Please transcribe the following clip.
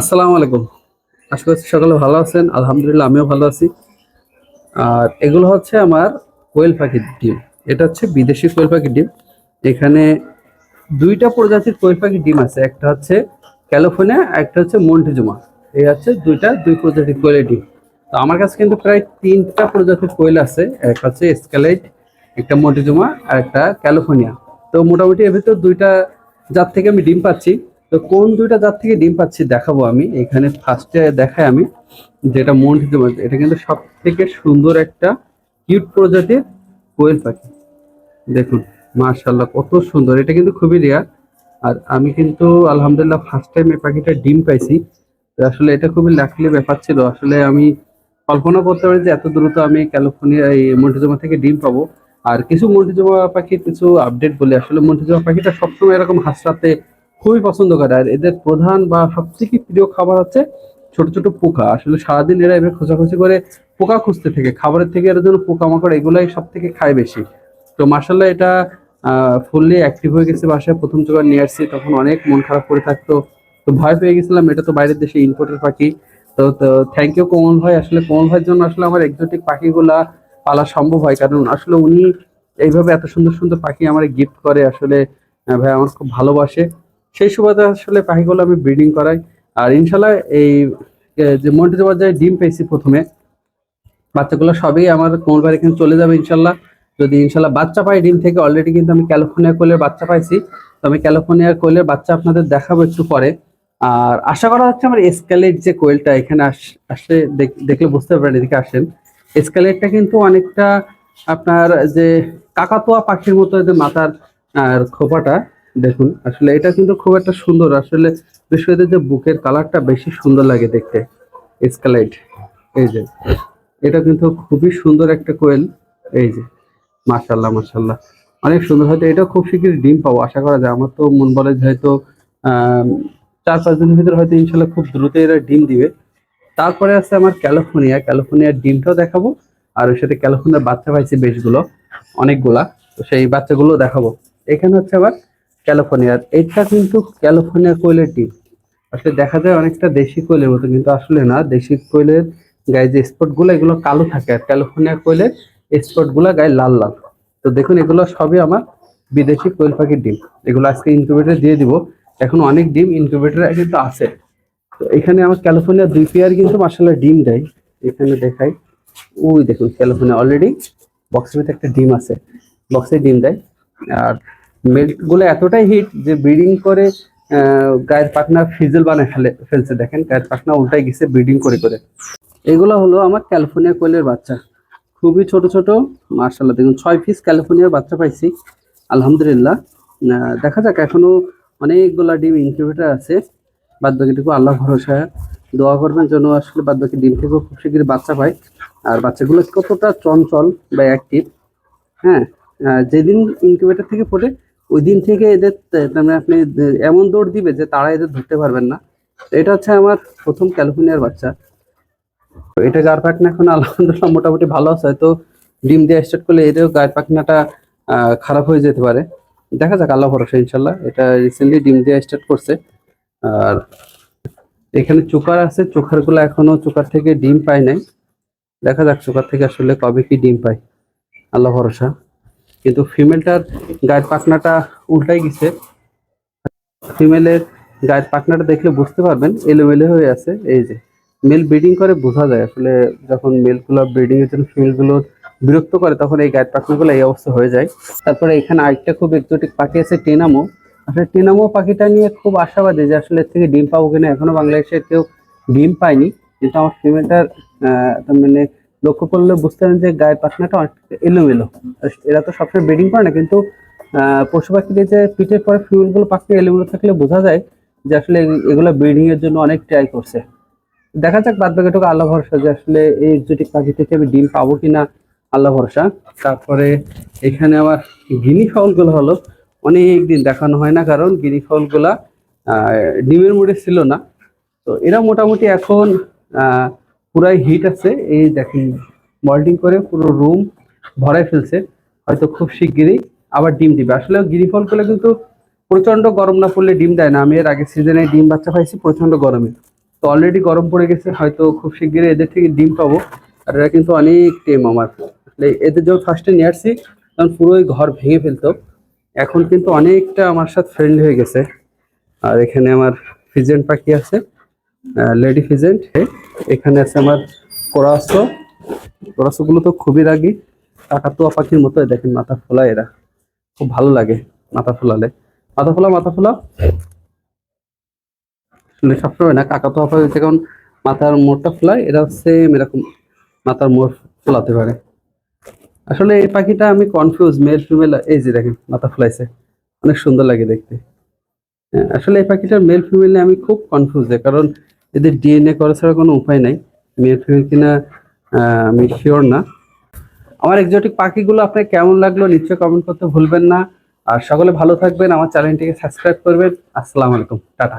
আসসালামু আলাইকুম। আশা করছি সকালে ভালো আছেন। আলহামদুলিল্লাহ, আমিও ভালো আছি। আর এগুলো হচ্ছে আমার কোয়েল পাখির ডিম। এটা হচ্ছে বিদেশি কোয়েল পাখির ডিম। এখানে দুইটা প্রজাতির কোয়েল পাখির ডিম আছে। একটা হচ্ছে ক্যালিফোর্নিয়া, একটা হচ্ছে মন্টিজুমা। এই হচ্ছে দুইটা, দুই প্রজাতির কোয়েলের ডিম। তো আমার কাছে কিন্তু প্রায় তিনটা প্রজাতির কোয়েল আছে। একটা হচ্ছে স্কেলাইট, একটা মন্টিজুমা আর একটা ক্যালিফোর্নিয়া। তো মোটামুটি এর ভিতর দুইটা জাত থেকে আমি ডিম পাচ্ছি। তো কোন দুইটা জাত থেকে ডিম পাচ্ছি দেখাবো আমি। এখানে ফার্স্টে দেখাই আমি যেটা মন্টিজুমা এটা কিন্তু সব থেকে সুন্দর একটা কিউট প্রজাতির কোয়েল পাখি। দেখুন মার্শাল্লাহ কত সুন্দর। এটা কিন্তু খুবই রেয়ার আর আমি কিন্তু আলহামদুলিল্লাহ ফার্স্ট টাইম এই পাখিটা ডিম পাইছি। আসলে এটা খুবই লাকলি ব্যাপার ছিল। আসলে আমি কল্পনা করতে পারি যে এত দ্রুত আমি ক্যালিফোর্নিয়া এই মন্টিজমা থেকে ডিম পাবো। আর কিছু মন্টিজমা পাখির কিছু আপডেট বলি। আসলে মন্টিজমা পাখিটা সবসময় এরকম হাসরাতে খুবই পছন্দ করে। আর এদের প্রধান বা সবথেকে প্রিয় খাবার হচ্ছে ছোট ছোট পোকা। আসলে সারাদিন এরা এবার খোঁজাখুঁজি করে পোকা খুঁজতে থাকে। খাবারের থেকে এর জন্য পোকামাকড় এগুলাই সব থেকে খায় বেশি। তো মার্শাল্লাহ এটা ফুললি অ্যাক্টিভ হয়ে গেছে বাসায়। প্রথম যখন নিয়ে আসছি তখন অনেক মন খারাপ করে থাকতো। তো ভয় পেয়ে গেছিলাম, এটা তো বাইরের দেশে ইম্পোর্টের পাখি। তো তো থ্যাংক ইউ কোমল ভাই। আসলে কোমল ভাইয়ের জন্য আসলে আমার এক্সোটিক পাখিগুলা পালা সম্ভব হয়। কারণ আসলে উনি এইভাবে এত সুন্দর সুন্দর পাখি আমার গিফট করে। আসলে ভাই আমার খুব ভালোবাসে। সেই সুবাদে আসলে পাখিগুলো আমি ব্রিডিং করাই। আর ইনশাল্লাহ এই যে মন্টি যায় ডিম পেয়েছি প্রথমে, বাচ্চাগুলো সবই আমার ভাইয়ের এখানে চলে যাবে ইনশাল্লাহ। যদি ইনশাল্লাহ বাচ্চা পাই ডিম থেকে অলরেডি কিন্তু আমি ক্যালিফোর্নিয়া কোলের বাচ্চা পাইছি। তো আমি ক্যালিফোর্নিয়া কোয়েলের বাচ্চা আপনাদের দেখাবো একটু পরে। আর আশা করা হচ্ছে আমার এসকালেট যে কোয়েলটা এখানে আস- দেখলে বুঝতে পারেন এদিকে আসেন। এসকালেটটা কিন্তু অনেকটা আপনার যে কাকাতুয়া পাখির মতো এদের মাথার, আর খোপাটা। দেখুন, আসলে এটা কিন্তু খুব একটা সুন্দর। আসলে বিশেষ করে যে বুকের কালারটা বেশি সুন্দর লাগে দেখতে এসকালেট এই যে, এটা কিন্তু খুবই সুন্দর একটা কোয়েল। এই যে মাশাল্লাহ মাশাল্লাহ অনেক সুন্দর। হয়তো এটা খুব শীঘ্রই ডিম পাবো, আশা করা যায়। আমার তো মন বলে যে হয়তো চার পাঁচ দিনের ভিতরে হয়তো ইনশাল্লাহ খুব দ্রুত এরা ডিম দিবে। তারপরে আছে আমার ক্যালিফোর্নিয়া। ক্যালিফোর্নিয়ার ডিমটাও দেখাবো। আর ওর সাথে ক্যালিফোর্নিয়ার বাচ্চা পাইছি বেশগুলো, অনেকগুলা। তো সেই বাচ্চাগুলো দেখাবো। এখানে হচ্ছে আবার ক্যালিফোর্নিয়ার এটা কিন্তু ক্যালিফোর্নিয়া কোয়েলের ডিম। আসলে দেখা যায় অনেকটা দেশি কোয়েলের মতো, কিন্তু আসলে না, দেশি কোয়েলের গায়ে যে স্পটগুলো এগুলো কালো থাকে। আর ক্যালিফোর্নিয়া কোয়েলের স্পটগুলা গায়ে লাল লাল। তো দেখুন, এগুলো সবই আমার বিদেশি কোয়েল পাখির ডিম। এগুলো আজকে ইনকিউবেটর দিয়ে দিব। এখন অনেক ডিম ইনকিউবেটরে কিন্তু আছে। তো এখানে আমার ক্যালিফোর্নিয়া দুই পেয়ার কিন্তু মাসাল্লাহ ডিম দেয়। এখানে দেখাই। ওই দেখুন, ক্যালিফোর্নিয়া অলরেডি বক্সের ভিতরে একটা ডিম আছে। বক্সে ডিম দেয়। আর মেল্টগুলো এতটাই হিট যে ব্রিডিং করে গায়ের পাখনা ফিজেল বানায় ফেলে, ফেলছে। দেখেন, গায়ের পাখনা উল্টাই গেছে ব্রিডিং করে করে। এগুলো হলো আমার ক্যালিফোর্নিয়া কোয়েলের বাচ্চা। খুবই ছোট ছোট। মার্শাল্লাহ দেখুন, ছয় পিস ক্যালিফোর্নিয়ার বাচ্চা পাইছি। আলহামদুলিল্লাহ। দেখা যাক, এখনও অনেকগুলা ডিম ইনকিউবেটার আছে। বাদ বাকিটুকু আল্লাহ ভরসা। দোয়া করবেন যেন আসলে বাদ বাকি ডিম থেকেও খুব শীঘ্রই বাচ্চা পায়। আর বাচ্চাগুলো কতটা চঞ্চল বা অ্যাক্টিভ হ্যাঁ যেদিন ইনকিউবেটার থেকে ফোটে ওই দিন থেকে এদের মানে আপনি এমন দৌড় দিবে যে তারা এদের ধরতে পারবেন না। এটা হচ্ছে আমার প্রথম ক্যালিফোর্নিয়ার বাচ্চা। এটা গার পাখনা এখন আলহামদুলিল্লাহ মোটামুটি ভালো আছে। তো ডিম দিয়ে স্টার্ট করলে এটাও গায়ের পাখনাটা খারাপ হয়ে যেতে পারে। দেখা যাক, আল্লাহ ভরসা ইনশাল্লাহ এটা রিসেন্টলি ডিম দিয়ে স্টার্ট করছে। আর এখানে চোকার আছে। চোখারগুলো এখনও চোকার থেকে ডিম পায় নাই। দেখা যাক চোকার থেকে আসলে কবে কি ডিম পায়। আল্লাহ ভরসা। কিন্তু ফিমেলটার গায়ের পাখনাটা উল্টাই গেছে। ফিমেলের গায়ের পাখনাটা দেখলে বুঝতে পারবেন, এলোমেলো হয়ে আছে। এই যে মেল ব্রিডিং করে বোঝা যায় আসলে যখন মেলগুলো ব্রিডিং এর জন্য ফিমেলগুলো বিরক্ত করে, তখন এই গায়ের পাখনাগুলো এই অবস্থা হয়ে যায়। তারপরে এখানে আরেকটা খুব এক্সোটিক পাখি আছে টেনামো। আসলে টেনামো পাখিটা নিয়ে খুব আশাবাদী যে আসলে থেকে ডিম পাবো কিনা এখনও বাংলাদেশে কেউ ডিম পায়নি। কিন্তু আমার ফিমেলটার মানে লক্ষ্য করলে বুঝতে পারেন যে গায়ের পাখনাটা অনেকটা এলোমেলো। এরা তো সবসময় ব্রিডিং করে না কিন্তু পশু পাখিদের যে পিঠের পরে ফিমেলগুলো পাখি এলোমেলো থাকলে বোঝা যায় যে আসলে এগুলো ব্রিডিং এর জন্য অনেক ট্রাই করছে। দেখা যাক বাদ বাকিটুকু আল্লাহ ভরসা যে আসলে এই এক্সোটিক পাখি থেকে আমি ডিম পাবো কিনা আল্লাহ ভরসা। তারপরে এখানে আমার গিনি ফাউলগুলো হলো অনেক দিন দেখানো হয় না কারণ গিনি ফাউলগুলা আহ, ডিমের মুড়ে ছিল না। তো এরা মোটামুটি এখন পুরাই হিট আছে। এই দেখেন মল্টিং করে পুরো রুম ভরাই ফেলছে। হয়তো খুব শিগগিরই আবার ডিম দিবে। আসলে গিরি ফলগুলো কিন্তু প্রচণ্ড গরম না পড়লে ডিম দেয় না। আমি এর আগে সিজনে ডিম বাচ্চা পাইছি প্রচণ্ড গরমে। তো অলরেডি গরম পড়ে গেছে, হয়তো খুব শিগগিরই এদের থেকে ডিম পাবো। আর এরা কিন্তু অনেক টেম আমার। আসলে এদের যখন ফার্স্টে নিয়ে আসছি, তখন পুরোই ঘর ভেঙে ফেলতো। এখন কিন্তু অনেকটা আমার সাথে ফ্রেন্ডলি হয়ে গেছে। আর এখানে আমার ফিজেন্ট পাখি আছে। লেডি ফিজেন্ট এখানে আছে আমার কোরাসো। কোরাসোগুলো তো খুবই রাগি। কাকাতুয়া পাখির মতো দেখেন মাথা ফোলা এরা। খুব ভালো লাগে মাথা ফোলালে। মাথা ফোলা মাথা ফোলা। সবসময় না কাকাতুয়া পাখি যখন মাথার মোড়টা ফোলায় এরা সেম এরকম মাথার মোড় ফোলাতে পারে। আসলে এই পাখিটা আমি কনফিউজ মেল ফিমেল এই যে দেখেন মাথা ফোলাইছে। অনেক সুন্দর লাগে দেখতে। হ্যাঁ, আসলে এই পাখিটার মেল ফিমেল আমি খুব কনফিউজ কারণ এদের ডিএনএ করা ছাড়া কোনো উপায় নাই। মেল ফিমেল কিনা আমি শিওর না। আমার এক্সোটিক পাখিগুলো আপনার কেমন লাগল নিশ্চয়ই কমেন্ট করতে ভুলবেন না। আর সকলে ভালো থাকবেন। আমার চ্যানেলটিকে সাবস্ক্রাইব করবেন। আসসালামু আলাইকুম। টাটা।